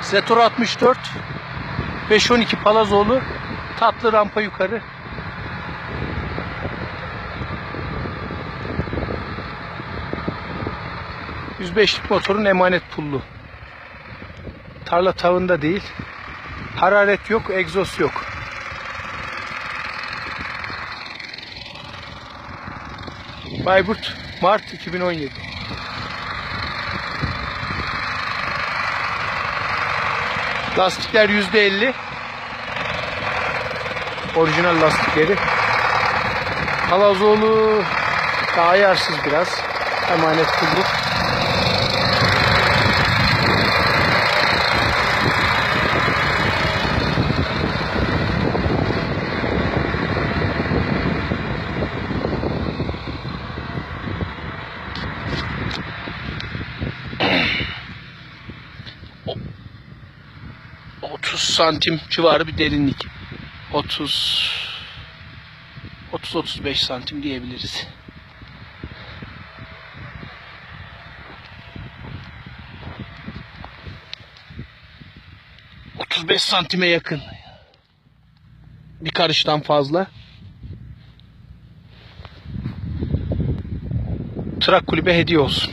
Zetor 64 512 Palazoğlu tatlı rampa yukarı. ...105'lik motorun emanet pullu. Tarla tavında değil. Hararet yok, egzoz yok. Bayburt Mart 2017. Lastikler %50. Orijinal lastikleri. Palazoğlu daha ayarsız biraz. Emanet pullu. 30 santim civarı bir derinlik. 30 30-35 santim diyebiliriz. ...35 santime yakın. Bir karıştan fazla. Trak kulübe hediye olsun.